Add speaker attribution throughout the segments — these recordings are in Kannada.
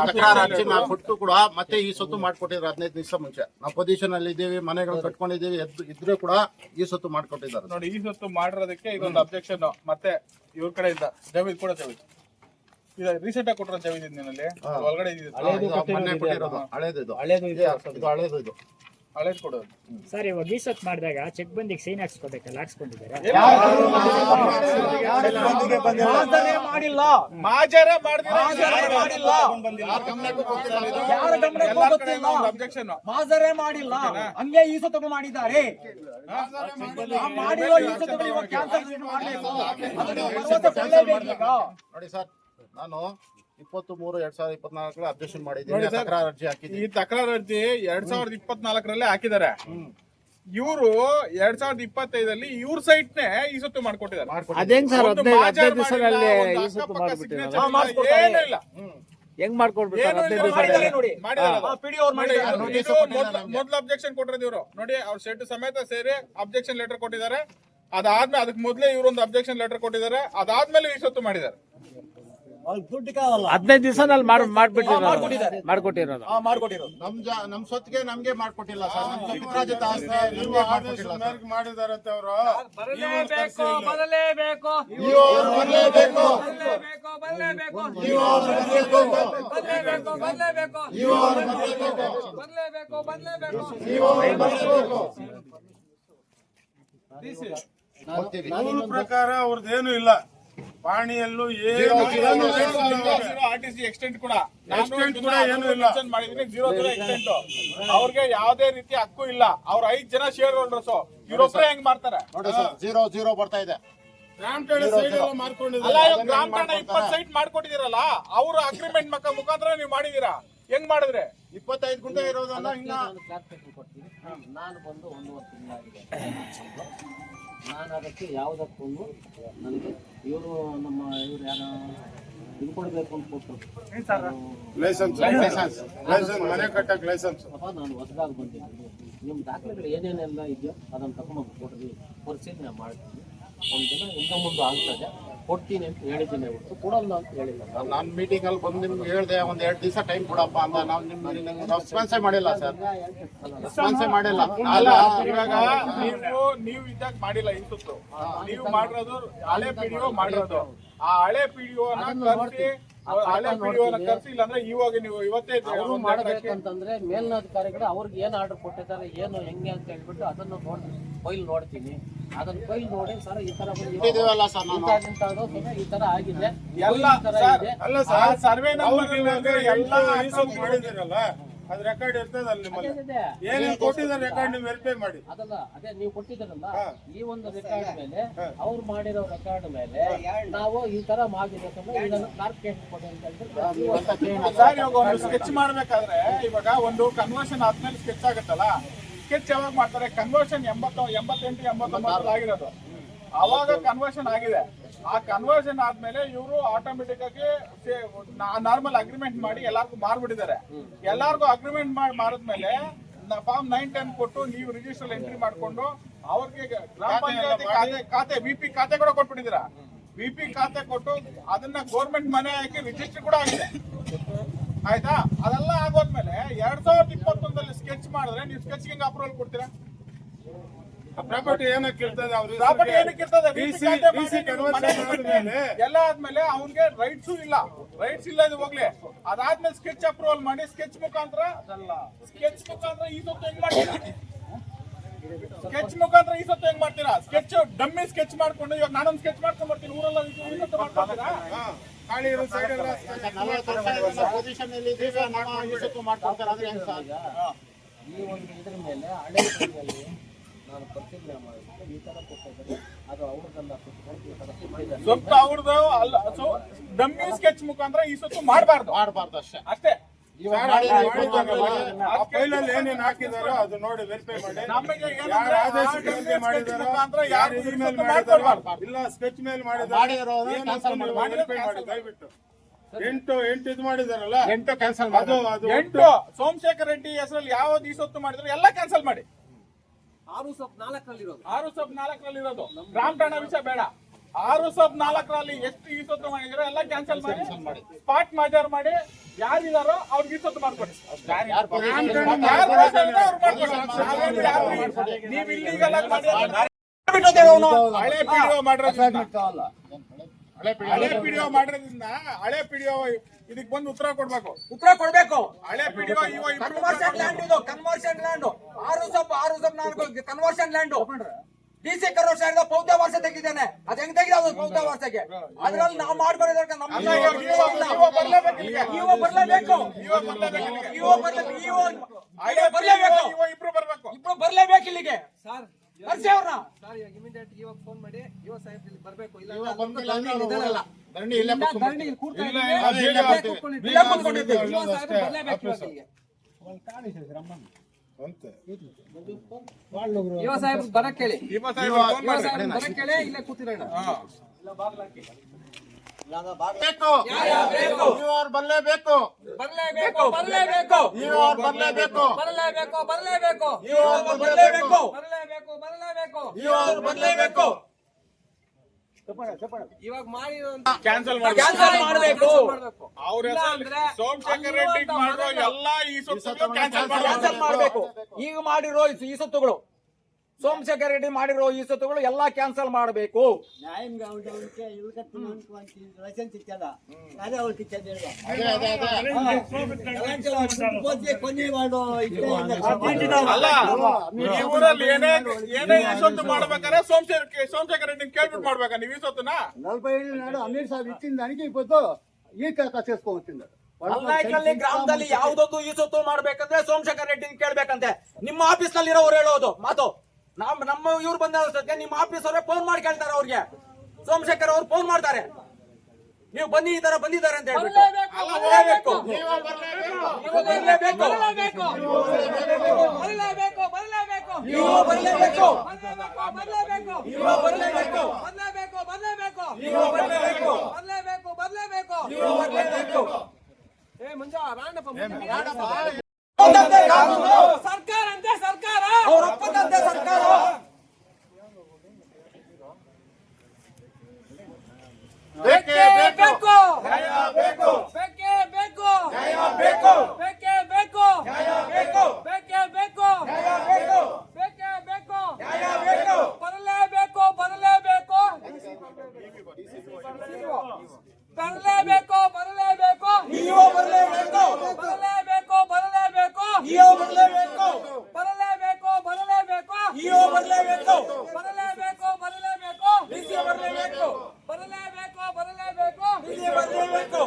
Speaker 1: ತಕರಾರು ಅರ್ಜಿ ನಾವು ಕೊಟ್ಟು ಕೂಡ ಮತ್ತೆ ಈ ಸೊತ್ತು ಮಾಡ್ಕೊಟ್ಟಿದ್ರು ಹದಿನೈದು ದಿವಸ ಮುಂಚೆ. ನಾವು ಪೊಸಿಷನ್ ಅಲ್ಲಿ ಇದ್ದೀವಿ ಮನೆಗಳು ಕಟ್ಕೊಂಡಿದ್ದೀವಿ ಎದ್ದು ಇದ್ರೆ ಕೂಡ ಈ ಸೊತ್ತು ಮಾಡ್ಕೊಟ್ಟಿದ್ದಾರೆ.
Speaker 2: ನೋಡಿ ಈ ಸೊತ್ತು ಮಾಡಿರೋದಕ್ಕೆ ಇದೊಂದು ಅಬ್ಜೆಕ್ಷನ್ ಮತ್ತೆ ಇವ್ರ ಕಡೆಯಿಂದ ಜಮೀನ್ ಕೂಡ ಜಮೀನ್. ಇದು ರೀಸೆಂಟ್ ಆಗಿ ಕೊಟ್ಟಿರೋ ಜಮೀನ್ ನಿನ್ನಲ್ಲಿ ಒಳಗಡೆ
Speaker 1: ಹಳೇದು ಇದು ಹಳೇದು ಇದು.
Speaker 3: ಹಳೇದು ಇದೆ
Speaker 1: ಇದು. ಹಳೇದು
Speaker 2: ಕೊಡೋದು.
Speaker 4: ಸರ್ ಇವಾಗ ಈ ಸತ್ ಮಾಡಿದಾಗ ಚೆಕ್ ಬಂದಿಗೆ ಸೈನ್ ಹಾಕ್ಸ್ಕೋಬೇಕಲ್ಲ ಹಾಕ್ಸ್ಕೊಂಡಿದ್ದಾರೆ
Speaker 3: ಮಾಡಿಲ್ಲ.
Speaker 2: ಮಾಜರ
Speaker 3: ಮಾಡಿಲ್ಲ.
Speaker 2: ಅಬ್ಜೆಕ್ಷನ್
Speaker 3: ಮಾಜರೇ ಮಾಡಿಲ್ಲ. ಹಂಗೆ ಈ ಮಾಡಿದ್ದಾರೆ. ಮಾಡಿರೋ ಈ ಇವಾಗ ಕ್ಯಾನ್ಸಲ್
Speaker 1: ನೋಡಿ ಸರ್ ನಾನು ಇಪ್ಪತ್ತು ಮೂರು ಎರಡ್ ಸಾವಿರದ ಇಪ್ಪತ್ನಾಲ್ಕರ ಅಬ್ಜೆಕ್ಷನ್ ಮಾಡಿದ್ದೀನಿ.
Speaker 2: ನೋಡಿ ಸರ್.
Speaker 1: ತಕರಾರು ಅರ್ಜಿ
Speaker 2: ಈ ತಕರಾರು ಅರ್ಜಿ ಎರಡ್ ಸಾವಿರದ ಇಪ್ಪತ್ನಾಲ್ಕರಲ್ಲೇ ಹಾಕಿದ್ದಾರೆ. ಇವರು ಎರಡ್ ಸಾವಿರದ ಇಪ್ಪತ್ತೈದಲ್ಲಿ ಇವ್ರ ಸೈಟ್ ನೇ ಈ ಸೊತ್ತು ಮಾಡ್ಕೊಟ್ಟಿದ್ದಾರೆ.
Speaker 1: ಮಾಡ್ಕೊಟ್ಟಿದ್ದೀನಿ.
Speaker 5: ಅದೇಂಗ್ ಸರ್
Speaker 2: ಒಂದು
Speaker 5: ಹದಿನೈದು
Speaker 2: ಮಾಜರ್
Speaker 5: ಹದಿನೈದು ದಿವಸದಲ್ಲಿ
Speaker 2: ಮಾಡಿಲ್ಲ, ಒಂದು
Speaker 5: ಈ ಸುತ್ತು
Speaker 2: ಅಕ್ಕಪಕ್ಕ
Speaker 5: ಮಾಡ್ಬಿಟ್ಟಿರಲ್ಲ
Speaker 2: signature
Speaker 3: ಹಾ,
Speaker 2: ಏನೂ ಇಲ್ಲ.
Speaker 5: ಹೆಂಗ್ ಮಾಡ್ಕೊಡ್ಬಿಡ್ತಾರೆ
Speaker 2: ಏನೂ
Speaker 5: ಹದಿನೈದು
Speaker 2: ಇಲ್ಲ,
Speaker 3: ಮಾಡಿದ್ದಾರೆ
Speaker 5: ದಿವಸದಲ್ಲಿ
Speaker 3: ನೋಡಿ
Speaker 2: ಮಾಡಿದ್ದಾರೆ ಅದು.
Speaker 3: ಆ, PDO ಅವ್ರು ಮಾಡಿದ್ದಾರೆ.
Speaker 2: ಇದು-
Speaker 1: ನೋಟಿಸ್
Speaker 2: ಇದು
Speaker 1: ಕೊಟ್ಟಿಲ್ಲ
Speaker 2: ಮೊದ್ಲು-
Speaker 1: ನಮ್ಗೆ.
Speaker 2: ಮೊದ್ಲು ಅಬ್ಜೆಕ್ಷನ್ ಕೊಟ್ಟಿರೋದು ಇವರು. ನೋಡಿ ಅವ್ರ ಸೆಟ್ ಸಮೇತ ಸೇರಿ ಅಬ್ಜೆಕ್ಷನ್ ಲೆಟರ್ ಕೊಟ್ಟಿದ್ದಾರೆ. ಅದಾದ್ಮೇಲೆ ಅದಕ್ಕೆ ಮೊದ್ಲೇ ಇವ್ರೊಂದು ಅಬ್ಜೆಕ್ಷನ್ ಲೆಟರ್ ಕೊಟ್ಟಿದ್ದಾರೆ. ಅದಾದ್ಮೇಲೆ ಈ ಸುತ್ತು ಮಾಡಿದ್ದಾರೆ.
Speaker 5: ಹದಿನೈದು ದಿವಸದಲ್ಲಿ ಮಾಡ್ ಮಾಡ್ಬಿಟ್ಟಿರೋದು
Speaker 3: ಮಾಡ್ಕೊಟ್ಟಿದ್ದಾರೆ.
Speaker 5: ಮಾಡ್ಕೊಟ್ಟಿರೋದು
Speaker 3: ಮಾಡ್ಕೊಟ್ಟಿರೋದು
Speaker 1: ನಮ್ ಜ ನಮ್ ಸೊತ್ತಿಗೆ ನಮ್ಗೆ ಮಾಡ್ಕೊಟ್ಟಿಲ್ಲ ಸರ್ ನಮ್ ಪಿತ್ರಾಜಿತ ಆಸ್ತಿ ನಮ್ಗೆ ಮಾಡ್ಕೊಟ್ಟಿಲ್ಲ ಸರ್.
Speaker 2: ಮಾಡಿದಾರಂತೆ ಅವರು
Speaker 6: ಬರಲೇಬೇಕು ಬರಲೇಬೇಕು
Speaker 1: ನೀವು ಅವ್ರು ಬರ್ಲೇಬೇಕು.
Speaker 6: ಬರಲೇಬೇಕು ಬರಲೇಬೇಕು
Speaker 1: ನೀವು ಅವ್ರು ಬರ್ಲೇಬೇಕು.
Speaker 6: ಬರಲೇಬೇಕು ಬರಲೇಬೇಕು
Speaker 1: ನೀವು ಅವ್ರು ಬರ್ಲೇಬೇಕು.
Speaker 6: ಬರಲೇಬೇಕು ಬರಲೇಬೇಕು
Speaker 1: ನೀವು ಅವ್ರು ಬರ್ಲೇಬೇಕು. ಹೋಗ್ತೀವಿ.
Speaker 7: ರೂಲ್ ಪ್ರಕಾರ ಅವ್ರದ್ದೇನು ಇಲ್ಲ ಪಾಣಿಯಲ್ಲೂ ಏನು
Speaker 2: ಆರ್ ಟಿ ಸಿ ಎಕ್ಸ್ಟೆಂಟ್ ಕೂಡ.
Speaker 7: ಏನು ಕೂಡ ಏನೂ ಇಲ್ಲ.
Speaker 2: ಮಾಡಿದೀನಿ ಜೀರೋ ಜೀರೋ ಎಕ್ಸ್ಟೆಂಟ್ ಅವ್ರಿಗೆ ಯಾವ್ದೇ ರೀತಿ ಹಕ್ಕು ಇಲ್ಲ. ಅವ್ರ ಐದ್ ಜನ ಶೇರ್ ಹೋಲ್ಡರ್ಸ್ ಇವ್ರೊಬ್ರೆ ಹೆಂಗ್ ಮಾಡ್ತಾರೆ?
Speaker 1: ನೋಡಿ ಸರ್ ಜೀರೋ ಜೀರೋ ಬರ್ತಾ ಇದೆ.
Speaker 2: ಇಪ್ಪತ್ ಸೈಟ್ ಮಾಡ್ಕೊಂಡಿದಿರಲ್ಲ ಅವ್ರ ಅಗ್ರಿಮೆಂಟ್ ಮಕ್ಕ ಮುಖಾಂತರ ನೀವು ಮಾಡಿದೀರಾ ಹೆಂಗ್ ಮಾಡಿದ್ರೆ?
Speaker 1: ಇಪ್ಪತ್ತೈದು ಗುಂಟೆ ಇರೋದನ್ನ ಇನ್ನ
Speaker 8: ನಾನು ಬಂದು ಒಂದೂವರೆ ತಿಂಗಳಾಗಿದೆ ನಾನು ಅದಕ್ಕೆ ಯಾವುದಕ್ಕೊಂದು ನನಗೆ ಇವರು ನಮ್ಮ ಇವ್ರು ಯಾರು? ಇದು ಅಂತ ಕೊಟ್ಟರು.
Speaker 7: ಲೈಸೆನ್ಸ್ ಲೈಸೆನ್ಸ್ ಲೈಸೆನ್ಸ್ ಮನೆ ಕಟ್ಟಕ್ಕೆ ಲೈಸೆನ್ಸ್
Speaker 8: ಅಪ್ಪ ನಾನು ಹೊಸದಾಗಿ ಬಂದಿದ್ದೀನಿ. ನಿಮ್ಮ ದಾಖಲೆಗಳು ಏನೇನೆಲ್ಲ ಇದೆಯೋ ಅದನ್ನು ತಗೊಂಡೋಗಿ ಕೊಡ್ರಿ. ಪರಿಶೀಲನೆ ಮಾಡ್ತೀನಿ. ಒಂದು ದಿನ ಹಿಂದೆ ಮುಂದೆ ಆಗ್ತದೆ. ಕೊಡ್ತೀನಿ ಅಂತ ಹೇಳಿದ್ದೀನಿ ಹೊರತು ಕೊಡಲ್ಲ ಅಂತ ಹೇಳಿಲ್ಲ. ನಾನು
Speaker 1: ನಾನು ಮೀಟಿಂಗ್ ಅಲ್ಲಿ ಬಂದು ನಿಮ್ಗೆ ಹೇಳ್ದೆ ಒಂದ್ ಎರಡ್ ದಿವಸ ಟೈಮ್ ಕೊಡಪ್ಪ ಅಂತ ನಾವು ನಿಮ್ಮ ರೆಸ್ಪಾನ್ಸೇ ಮಾಡಿಲ್ಲ ಸರ್. ರೆಸ್ಪಾನ್ಸೇ ಮಾಡಿಲ್ಲ.
Speaker 2: ಅಲ್ಲ ಇವಾಗ ನೀವು ನೀವು ಇದ್ದಾಗ ಮಾಡಿಲ್ಲ ಇನ್ಸುತ್ತು ನೀವು ಮಾಡಿರೋದು ಹಳೆ ಪಿಡಿಒ ಮಾಡಿರೋದು. ಆ ಹಳೆ ಪಿಡಿಒ ಕರ್ಸಿ ಹಳೆ ಪಿಡಿಒ ಕರ್ಸಿ ಇಲ್ಲಾಂದ್ರೆ ಇವಾಗ ನೀವು ಇವತ್ತೇ
Speaker 8: ಅವರು
Speaker 2: ಹಾಕಿ-
Speaker 8: ಮಾಡಬೇಕಂತಂದ್ರೆ ಮೇಲ್ನಾಧಿಕಾರಿಗಳು ಅವ್ರಿಗೆ ಏನು ಆರ್ಡರ್ ಕೊಟ್ಟಿದ್ದಾರೆ ಏನು ಹೆಂಗೆ ಅಂತ ಹೇಳ್ಬಿಟ್ಟು ಅದನ್ನು ನೋಡಿ ಫೈಲ್ ನೋಡ್ತೀನಿ. ಅದನ್ನ ಕೈ ನೋಡಿ ಸರ್ ಈ ತರ ಬಂದಿದೆ.
Speaker 1: ಇದೀವಲ್ಲ ಸರ್ ನಾನು.
Speaker 8: ಇಂಥ ಈ ತರ ಆಗಿದೆ.
Speaker 2: ಎಲ್ಲ
Speaker 8: ತರ
Speaker 2: ಸರ್
Speaker 8: ಇದೆ.
Speaker 7: ಅಲ್ಲ ಸರ್
Speaker 2: ಸರ್ವೆ ನಂಬರ್ ಎಲ್ಲ
Speaker 7: ಎಲ್ಲ ಮಾಡಿದಿರಲ್ಲ ಅದ್ ರೆಕಾರ್ಡ್ ಇರ್ತದೆ ಅಲ್ಲಿ ನಿಮ್ಮಲ್ಲಿ.
Speaker 8: ಅದೇ.
Speaker 7: ಕೊಟ್ಟಿದ್ದಾರೆ ರೆಕಾರ್ಡ್ ನೀವು ವೆರಿಫೈ ಮಾಡಿ.
Speaker 8: ಅದಲ್ಲ ಅದೇ ನೀವು ಕೊಟ್ಟಿದ್ದೀರಲ್ಲ ಈ ಒಂದು ರೆಕಾರ್ಡ್ ಮೇಲೆ ಅವ್ರು ಮಾಡಿರೋ ರೆಕಾರ್ಡ್ ಮೇಲೆ ನಾವು ಈ ತರ ಮಾಡಿರ್ಬೇಕಂದ್ರೆ ಇದನ್ನು ಕ್ಲಾರಿಫಿಕೇಶನ್ ಕೊಡಿ ಅಂತ
Speaker 2: ಸ್ಕೆಚ್ ಮಾಡ್ಬೇಕಾದ್ರೆ ಇವಾಗ ಒಂದು ಕನ್ವರ್ಷನ್ ಆದ್ಮೇಲೆ ಸ್ಕೆಚ್ ಆಗುತ್ತಲ್ಲ? ಸ್ಕೆಚ್ ಯಾವಾಗ ಮಾಡ್ತಾರೆ? ಕನ್ವರ್ಷನ್ ಎಂಬತ್ತು ಎಂಬತ್ತೆಂಟು ಎಂಬತ್ತೊಂಬತ್ತು ಆಗಿರೋದು. ಅವಾಗ ಕನ್ವರ್ಷನ್ ಆಗಿದೆ. ಆ ಕನ್ವರ್ಷನ್ ಆದ್ಮೇಲೆ ಇವರು ಆಟೋಮೆಟಿಕ್ ಆಗಿ ನಾರ್ಮಲ್ ಅಗ್ರಿಮೆಂಟ್ ಮಾಡಿ ಎಲ್ಲಾರ್ಗು ಮಾರ್ಬಿಟ್ಟಿದ್ದಾರೆ. ಎಲ್ಲಾರ್ಗು ಅಗ್ರಿಮೆಂಟ್ ಮಾಡಿ ಮಾರಿದ್ಮೇಲೆ ಫಾರ್ಮ್ ನೈನ್ ಟೆನ್ ಕೊಟ್ಟು ನೀವು ರಿಜಿಸ್ಟರ್ ಎಂಟ್ರಿ ಮಾಡ್ಕೊಂಡು ಅವ್ರಿಗೆ ಗ್ರಾಮ ಪಂಚಾಯತಿ ಖಾತೆ ಖಾತೆ ವಿ ಪಿ ಖಾತೆ ಕೂಡ ಕೊಟ್ಬಿಟ್ಟಿದ್ದೀರಾ? ವಿ ಪಿ ಖಾತೆ ಕೊಟ್ಟು ಅದನ್ನ ಗೌರ್ಮೆಂಟ್ ಮನೆ ಹಾಕಿ ರಿಜಿಸ್ಟರ್ ಕೂಡ ಆಗಿದೆ. ಆಯ್ತಾ? ಅದೆಲ್ಲ ಆಗೋದ್ಮೇಲೆ ಎರಡ್ ಸಾವಿರದ ಇಪ್ಪತ್ತೊಂದಲ್ಲಿ ಸ್ಕೆಚ್ ಮಾಡಿದ್ರೆ ನೀವು ಸ್ಕೆಚ್ ಹಿಂಗ್ ಅಪ್ರೂವಲ್ ಕೊಡ್ತೀರಾ?
Speaker 7: ಪ್ರಾಪರ್ಟಿ ಏನಕ್ಕೆ ಇರ್ತದೆ ಅವ್ರ?
Speaker 2: ಪ್ರಾಪರ್ಟಿ ಏನಕ್ಕೆ ಇರ್ತದೆ ಎಲ್ಲ ಆದ್ಮೇಲೆ ಅವ್ನಿಗೆ ರೈಟ್ಸು ಇಲ್ಲ. ರೈಟ್ಸ್ ಇಲ್ಲ ಇದು ಹೋಗ್ಲಿ. ಅದಾದ್ಮೇಲೆ ಸ್ಕೆಚ್ ಅಪ್ರೂವಲ್ ಮಾಡಿ ಸ್ಕೆಚ್ ಮುಖಾಂತರ ಸ್ಕೆಚ್ ಮುಖಾಂತರ ಈ ಸೊತ್ತು ಹೆಂಗ್ ಮಾಡ್ತೀರಾ? ಸ್ಕೆಚ್ ಮುಖಾಂತರ ಈ ಸೊತ್ತು ಹೆಂಗ್ ಮಾಡ್ತೀರಾ? ಸ್ಕೆಚ್ ಡಮ್ಮಿ ಸ್ಕೆಚ್ ಮಾಡ್ಕೊಂಡು ಇವಾಗ ನಾನೊಂದು ಸ್ಕೆಚ್ ಮಾಡ್ಕೊಂಡ್ ಬರ್ತೀನಿ. ಊರೆಲ್ಲ
Speaker 7: ಖಾಲಿ ಇರೋ ಸೈಡ್ ಎಲ್ಲ
Speaker 1: ಪೊಸಿಷನ್ ಅಲ್ಲಿ ಇದ್ದೀವಿ ಮಾಡ್ಕೊಡ್ತಾರೆ ಅಂದ್ರೆ ಹೆಂಗ್ ಸರ್
Speaker 8: ಈ ಒಂದು ಇದ್ರ ಮೇಲೆ ಹಳೆ ತಿಂಗಳಲ್ಲಿ ನಾನು ಪರಿಶೀಲನೆ ಈ ತರ ಕೊಟ್ಟಿದ್ದಾರೆ ಅದು ಅವ್ರದ್ದಲ್ಲ
Speaker 2: ಸೊತ್ತು ಅವ್ರದ್ದು ಅಲ್ಲ ಸೊ ಡಮ್ಮಿ ಸ್ಕೆಚ್ ಮುಖಾಂತರ ಈ ಸೊತ್ತು ಮಾಡಬಾರ್ದು.
Speaker 1: ಮಾಡಬಾರ್ದು ಅಷ್ಟೇ.
Speaker 2: ಅಷ್ಟೇ.
Speaker 7: ಏನೇನ್ ಹಾಕಿದಾರೋ ಅದು ನೋಡಿ ವೆರಿಫೈ ಮಾಡಿ. ಯಾರು ಮಾಡಿದಾರೋ ಯಾರು ಮಾಡಿದಾರೋ ಇಲ್ಲ ಸ್ಕೆಚ್ ಮೇಲೆ ಮಾಡಿದಾರೋ. ವೆರಿಫೈ ಮಾಡಿ. ದಯವಿಟ್ಟು. ಎಂಟು ಎಂಟು ಇದು ಮಾಡಿದಾರಲ್ಲ?
Speaker 1: ಎಂಟು ಕ್ಯಾನ್ಸಲ್
Speaker 7: ಅದು ಅದು
Speaker 2: ಎಂಟು. ಸೋಮಶೇಖರ್ ರೆಡ್ಡಿ ಹೆಸರಲ್ಲಿ ಯಾವ ಈ ಸೊತ್ತು ಮಾಡಿದ್ರು ಎಲ್ಲ ಕ್ಯಾನ್ಸಲ್ ಮಾಡಿ.
Speaker 8: ಆರು ಸ್ವಲ್ಪ ನಾಲ್ಕರಲ್ಲಿ ಇರೋದು
Speaker 2: ಆರು ಸಬ್ ನಾಲ್ಕರಲ್ಲಿ ಇರೋದು ಗ್ರಾಮ ಠಾಣಾ ವಿಷಯ ಬೇಡ. ಆರು ಸಾವಿರದ ನಾಲ್ಕರಲ್ಲಿ ಎಷ್ಟು ಈ ಮಾಡಿದ್ರು ಮಾಡಿದ್ರೆ ಎಲ್ಲ ಕ್ಯಾನ್ಸಲ್ ಮಾಡಿ ಸ್ಪಾಟ್ ಮಾಜಾರ್ ಮಾಡಿ ಯಾರಿದಾರೋ ಅವ್ರಿಗೆ ಈ ಸೊತ್ತು ಮಾಡ್ಕೊಡಿ. ನೀವು ಹಳೆ ಪಿಡಿಒ ಮಾಡಿರೋದ್ರಿಂದ. ಹಳೆ ಪಿಡಿಒ ಮಾಡಿರೋದ್ರಿಂದ ಹಳೆ ಪಿಡಿಒ ಇದಕ್ ಬಂದು ಉತ್ತರ ಕೊಡ್ಬೇಕು.
Speaker 3: ಉತ್ತರ ಕೊಡ್ಬೇಕು.
Speaker 2: ಹಳೆ ಪಿಡಿಒ ಇವ
Speaker 3: ಕನ್ವರ್ಷನ್ ಲ್ಯಾಂಡ್ ಇದು. ಕನ್ವರ್ಷನ್ ಲ್ಯಾಂಡ್ ಆರು ಸಬ್ ಆರು ಸಬ್ ನಾಲ್ಕು conversion land D C conversion ಪೌತ ವರ್ಷ ತೆಗಿದ್ದೇನೆ ಅದ್ ಹೆಂಗ್ ತೆಗಿದೆ ಅದು ಪೌತ ವರ್ಷಕ್ಕೆ ಅದ್ರಲ್ಲಿ ನಾವು ಮಾಡ್ಕೊಂಡಿದ್ರೆ ನಮ್ಮ
Speaker 2: ಇವಾಗ ಇವ- ಬರ್ಲೇಬೇಕು ಇಲ್ಲಿಗೆ.
Speaker 3: ಇವ ಬರ್ಲೇಬೇಕು
Speaker 2: ಇವ ಇಬ್ರು ಬರ್ಬೇಕು
Speaker 3: ಇಬ್ರು ಬರ್ಲೇಬೇಕು ಇಲ್ಲಿಗೆ ಯುವ ಅವ್ರನ್ನ
Speaker 1: ಇವಾಗ ಬಂದಿಲ್ಲ ಇಲ್ಲ ಅವ್ರು ಹೋಗಲ್ಲ. ಧರಣಿ ಇಲ್ಲೇ ಕೂತ್ಕೊಂಡ್ಬಿಡ್ತೀವಿ. ಅದೇ ಇಲ್ಲೇ ಮಾಡ್ತೀವಿ.
Speaker 3: ಇಲ್ಲೇ ಕೂತ್ಕೊಂಡಿದ್ದೀವಿ
Speaker 6: ಯುವ ಸಾಹೇಬ್ ಬರಕ್ ಕೇಳಿ.
Speaker 2: ಇವ ಸಾಹೇಬ್ ಫೋನ್
Speaker 6: ಯುವ
Speaker 2: ಮಾಡಿ.
Speaker 6: ಸಾಹೇಬ್ ಬರಕ್ ಕೇಳಿ ಇಲ್ಲೇ ಕೂತಿರೋಣ.
Speaker 1: ಬೇಕು. ಇವ್ರು ಬರ್ಲೇಬೇಕು?
Speaker 6: ಬರ್ಲೇಬೇಕು ಬರ್ಲೇಬೇಕು.
Speaker 1: ಇವ್ರು ಬರ್ಲೇಬೇಕು?
Speaker 6: ಬರ್ಲೇಬೇಕು ಬರ್ಲೇಬೇಕು.
Speaker 1: ಇವ್ರು ಬರ್ಲೇಬೇಕು?
Speaker 6: ಬರ್ಲೇಬೇಕು ಬರ್ಲೇಬೇಕು.
Speaker 1: ಇವ್ರು ಬರ್ಲೇಬೇಕು?
Speaker 6: ಇವಾಗ
Speaker 2: ಕ್ಯಾನ್ಸಲ್
Speaker 3: ಮಾಡಬೇಕು.
Speaker 2: ಅವ್ರ ಸೋಮಶೇಖರ್ ರೆಡ್ಡಿ ಮಾಡಿರೋ ಎಲ್ಲಾ ಈ ಸೊತ್ತು ಕ್ಯಾನ್ಸಲ್
Speaker 3: ಕ್ಯಾನ್ಸಲ್ ಮಾಡಬೇಕು. ಈಗ ಮಾಡಿರೋ ಈ ಸೊತ್ತುಗಳು. ಸೋಮಶೇಖರ ರೆಡ್ಡಿ ಮಾಡಿರೋ ಈ ಸುತ್ತುಗಳು ಎಲ್ಲಾ ಕ್ಯಾನ್ಸಲ್ ಮಾಡಬೇಕು.
Speaker 2: ಮಾಡ್ಬೇಕಾದ್ರೆ ಮಾಡ್ಬೇಕಾ ನೀವು ಈ
Speaker 9: ನಾಡು ಹನ್ನೆರಡು ಸಾವಿರ ಇತ್ತಿಂದ ನನಗೆ
Speaker 3: ಈ ಗ್ರಾಮದಲ್ಲಿ ಯಾವ್ದೊಂದು ಈ ಸೊತ್ತು ಮಾಡ್ಬೇಕಂದ್ರೆ ಸೋಮಶೇಖರ್ ರೆಡ್ಡಿ ಕೇಳ್ಬೇಕಂತೆ. ನಿಮ್ಮ ಆಫೀಸ್ನಲ್ಲಿ ಇರೋರು ಹೇಳೋದು ಮಾತು. ನಮ್ ನಮ್ಮ ಇವ್ರು ಬಂದ ಅನ್ಸುತ್ತೆ ನಿಮ್ಮ ಆಫೀಸ್ ಅವರೇ ಫೋನ್ ಮಾಡಿ ಕೇಳ್ತಾರೆ ಅವ್ರಿಗೆ. ಸೋಮಶೇಖರ್ ಅವ್ರು ಫೋನ್ ಮಾಡ್ತಾರೆ. ನೀವು ಬನ್ನಿ ಈ ತರ ಬಂದಿದ್ದಾರೆ ಅಂತ ಹೇಳ್ಬಿಟ್ಟು.
Speaker 6: ಬರಲೇಬೇಕು.
Speaker 3: ಬರಲೇಬೇಕು.
Speaker 6: ಬರ್ಲೇಬೇಕು. ಬರ್ಲೇಬೇಕು
Speaker 3: ನೀವು ಬರ್ಲೇಬೇಕು
Speaker 6: ಬರ್ಲೇಬೇಕು
Speaker 3: ಬರ್ಲೇಬೇಕು ನೀವು ಬರ್ಲೇಬೇಕು
Speaker 6: ಬರ್ಲೇಬೇಕು ಬರ್ಲೇಬೇಕು
Speaker 3: ನೀವು ಬರ್ಲೇಬೇಕು
Speaker 6: ಏ ಮುಂಜಾ ರಾಣಪ್ಪ
Speaker 3: ಒಪ್ಪಂದಂತೆ ಕಾನೂನು
Speaker 6: ಸರ್ಕಾರ ಅಂತೆ ಸರ್ಕಾರ
Speaker 3: ಅವ್ರ ಒಪ್ಪಂದಂತೆ ಸರ್ಕಾರ
Speaker 1: ಬೇಕೇ ಬೇಕು
Speaker 6: ಬೇಕು ಬೇಕೇ ಬೇಕು
Speaker 3: ಬೇಕು
Speaker 6: ಬೇಕೇ ಬೇಕು
Speaker 3: ಬೇಕು
Speaker 6: ಬೇಕೇ ಬೇಕು
Speaker 3: ಬೇಕು
Speaker 6: ಬೇಕೇ ಬೇಕು
Speaker 3: ನ್ಯಾಯ ಬೇಕು
Speaker 6: ಬರಲೇಬೇಕು ಬರಲೇಬೇಕು ಬರಲೇಬೇಕು ಬರಲೇಬೇಕು
Speaker 3: ನೀವು ಬರ್ಲೇಬೇಕು
Speaker 6: ಬರಲೇಬೇಕು ಬರಲೇಬೇಕು
Speaker 3: ನೀವು ಬರ್ಲೇಬೇಕು
Speaker 6: ಬರಲೇಬೇಕು ಬರಲೇಬೇಕು
Speaker 3: ನೀವು ಬರ್ಲೇಬೇಕು
Speaker 6: ಬರಲೇಬೇಕು ಬರಲೇಬೇಕು
Speaker 3: ಬಿಸಿ ಬರ್ಲೇಬೇಕು
Speaker 6: ಬರಲೇಬೇಕು ಬರಲೇಬೇಕು
Speaker 3: ಬಿಸಿ ಬರ್ಲೇಬೇಕು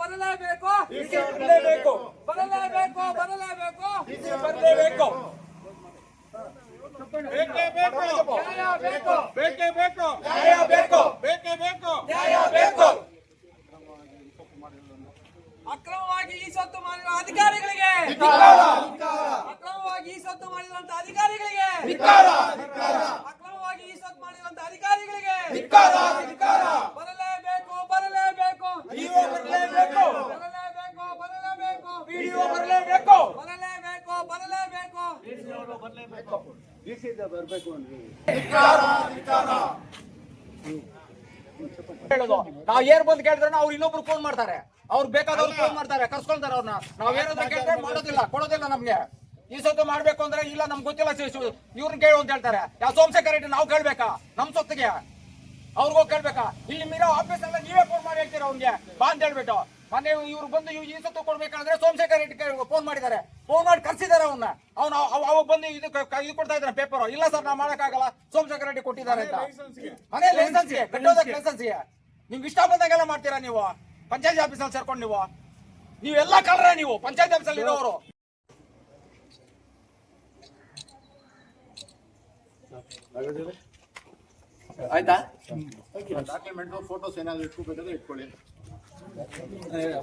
Speaker 6: ಬರಲೇಬೇಕು ಬರಲೇಬೇಕು
Speaker 3: ಬರಲೇಬೇಕು
Speaker 6: ಬರ್ಲೇಬೇಕು. ಬರಲೇಬೇಕು.
Speaker 2: ಬೇಕೇ ಬೇಕು.
Speaker 6: ನ್ಯಾಯ ಬೇಕು.
Speaker 2: ಬೇಕೇ ಬೇಕು.
Speaker 3: ನ್ಯಾಯ ಬೇಕು
Speaker 2: ಬೇಕೇ. ಬೇಕು.
Speaker 3: ನ್ಯಾಯ ಬೇಕು.
Speaker 6: ಅಕ್ರಮವಾಗಿ ಈ ಸೊತ್ತು ಮಾಡಿರುವ ಅಧಿಕಾರಿಗಳಿಗೆ. ಅಕ್ರಮವಾಗಿ ಈ ಸೊತ್ತು ಮಾಡಿರುವಂತ ಅಧಿಕಾರಿಗಳಿಗೆ. ಅಕ್ರಮವಾಗಿ ಈ ಸೊತ್ತು ಮಾಡಿರುವಂತ ಅಧಿಕಾರಿಗಳಿಗೆ. ಬರಲೇಬೇಕು ಬರಲೇಬೇಕು.
Speaker 3: ನೀವು ಬರ್ಲೇಬೇಕು.
Speaker 6: ಬರ್ಲೇಬೇಕು. ಬರಲೇಬೇಕು
Speaker 3: ಬರಲೇಬೇಕು.
Speaker 9: ಬರಬೇಕು ಅಂದ್ರೆ.
Speaker 3: ಹೇಳೋದು. ನಾವ್ ಏನ್ ಬಂದ್ ಕೇಳಿದ್ರೆ ಅವ್ರು ಇನ್ನೊಬ್ರು ಫೋನ್ ಮಾಡ್ತಾರೆ. ಅವ್ರು ಬೇಕಾದವ್ರು ಫೋನ್ ಮಾಡ್ತಾರೆ. ಕರ್ಸ್ಕೊಳ್ತಾರೆ ಅವ್ರನ್ನ ನಾವ್ ಏನಾದ್ರು ಕೇಳಿದ್ರೆ ಮಾಡೋದಿಲ್ಲ ಕೊಡೋದಿಲ್ಲ ನಮ್ಗೆ. ಈ ಸೊತ್ತು ಮಾಡ್ಬೇಕು ಅಂದ್ರೆ ಇಲ್ಲ ನಮ್ಗೆ ಗೊತ್ತಿಲ್ಲ ಇವ್ರನ್ನ ಕೇಳು ಅಂತ ಹೇಳ್ತಾರೆ. ಯಾವ ಸೋಮಶೇಖರ್ ರೆಡ್ಡಿ ನಾವು ಕೇಳ್ಬೇಕಾ? ನಮ್ ಸೊತ್ತಿಗೆ. ಅವ್ರಿಗೂ ಕೇಳ್ಬೇಕಾ? ಇಲ್ಲಿ ಮೀರೋ ಆಫೀಸ್ ಎಲ್ಲ ನೀವೇ ಫೋನ್ ಮಾಡಿ ಹೇಳ್ತೀರಾ ಅವ್ನಿಗೆ? ಬಾ ಅಂತ ಹೇಳ್ಬಿಟ್ಟು. ಮೊನ್ನೆ ಇವ್ರು ಬಂದು ಇವ್ ಈ ತಗೊಳ್ಬೇಕಾದ್ರೆ ಕೊಡ್ಬೇಕಂದ್ರೆ ಸೋಮಶೇಖರ್ ರೆಡ್ಡಿ ಫೋನ್ ಮಾಡಿದ್ದಾರೆ. ಫೋನ್ ಮಾಡಿ ಕರ್ಸಿದ್ದಾರೆ ಅವನ್ನ ಅವ್ನ ಅವಾಗ ಬಂದು ಇದು ಇದು ಕೊಡ್ತಾ ಇದ್ದಾರೆ ಪೇಪರ್ ಇಲ್ಲ ಸರ್ ನಾವು ಮಾಡಕ್ಕಾಗಲ್ಲ. ಸೋಮಶೇಖರ್ ರೆಡ್ಡಿ ಕೊಟ್ಟಿದ್ದಾರೆ ಅಂತ. ಅದೇ ಲೈಸೆನ್ಸ್ಗೆ ಕಟ್ಟೋದಕ್ಕೆ ಲೈಸೆನ್ಸ್ಗೆ ನಿಮ್ಗೆ ಇಷ್ಟ ಬಂದಾಗೆಲ್ಲ ಮಾಡ್ತೀರಾ ನೀವು? ಪಂಚಾಯತ್ ಆಫೀಸಲ್ಲಿ ಸೇರ್ಕೊಂಡು ನೀವು. ನೀವೆಲ್ಲ ಕಳ್ರೆ ನೀವು ಪಂಚಾಯತ್ ಆಫೀಸಲ್ಲಿ ಇರೋರು ಆಯ್ತಾ?
Speaker 1: ಡಾಕ್ಯುಮೆಂಟ್ ಫೋಟೋಸ್ ಏನಾದ್ರು ಇಟ್ಕೋಬೇಕಾದ್ರೆ ಇಟ್ಕೊಳ್ಳಿ. 哎呀。